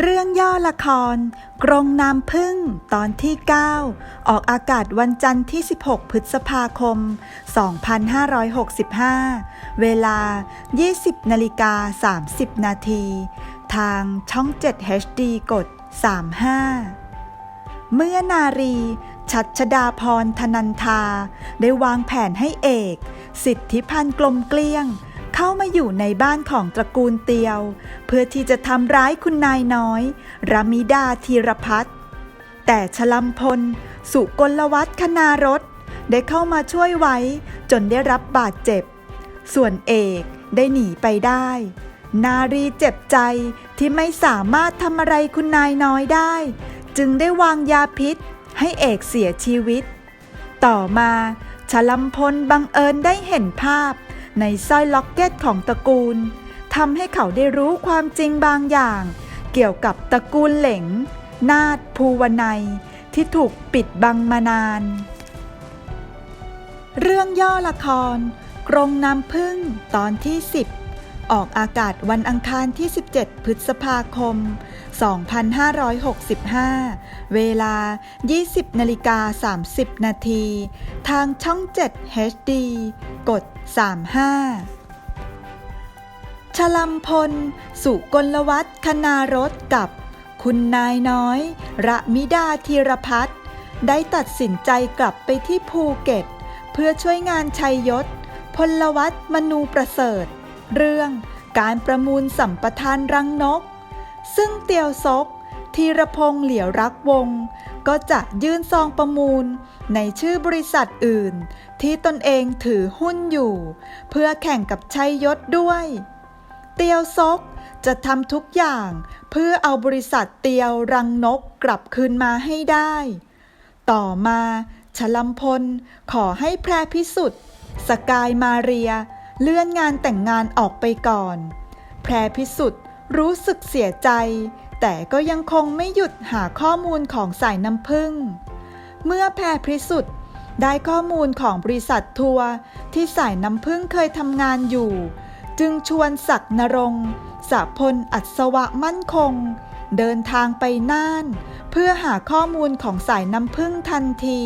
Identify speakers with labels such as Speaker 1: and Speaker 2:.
Speaker 1: เรื่องย่อละคร กรงน้ำพึ่งตอนที่ 9 ออกอากาศวันจันทร์ที่ 16 พฤษภาคม 2565 เวลา 20นาฬิกา30 นาที ทางช่อง 7 HD กด 35 เมื่อนารี ชัดชดาพรธนันทา ได้วางแผนให้เอก สิทธิพันธ์กลมเกลี้ยง เข้ามาอยู่ในบ้านของตระกูลเตียว เพื่อที่จะทำร้ายคุณนายน้อยรามิดาธีรพัฒน์แต่ชลัมพล สุกลวัฒน์คณารถ ได้เข้ามาช่วยไว้จนได้รับบาดเจ็บ ส่วนเอกได้หนีไปได้ นารีเจ็บใจที่ไม่สามารถทำอะไรคุณนายน้อยได้ จึงได้วางยาพิษให้เอกเสียชีวิต ต่อมาชลัมพลบังเอิญได้เห็นภาพ ในสร้อยล็อกเก็ตของตระกูลทำให้เขาได้รู้ความจริงบางอย่าง เกี่ยวกับตระกูลเหลง นาดภูวนัย ที่ถูกปิดบังมานาน เรื่องย่อละคร กรงน้ำพึ่งตอนที่ 10 ออกอากาศวันอังคารที่ 17 พฤษภาคม 2565 เวลา 20นาฬิกา30 นาที ทางช่อง 7 HD กด 35 ชลัมพล สุกลวัฒน์คณารถกับ คุณนายน้อย ระมิดาธีรพัฒน์ได้ตัดสินใจกลับไปที่ภูเก็ต เพื่อช่วยงานชัยยศ พลวัฒมนูประเสริฐ เรื่องการประมูลสัมปทานรังนก ซึ่งเตียวซกธีรพงษ์เหลียวรักวง ก็จะยื่นซองประมูล ในชื่อบริษัทอื่น ที่ตนเองถือหุ้นอยู่ เพื่อแข่งกับชัยยศด้วย เตียวซกจะทำทุกอย่างเพื่อเอาบริษัทเตียวรังนกกลับคืนมาให้ได้ ต่อมาชลัมพลขอให้แพรพิสุทธิ์สกายมาเรีย เลื่อนงานแต่งงานออกไปก่อน แพรพิสุทธิ์ รู้สึกเสียใจ แต่ก็ยังคงไม่หยุดหาข้อมูลของสายน้ำผึ้งเมื่อแพรพิสุทธิ์ได้ข้อมูลของบริษัททัวร์ที่สายน้ำผึ้งเคยทำงานอยู่ จึงชวนศักดิ์นรงสะพลอัศวะมั่นคง เดินทางไปน่าน เพื่อหาข้อมูลของสายน้ำผึ้งทันที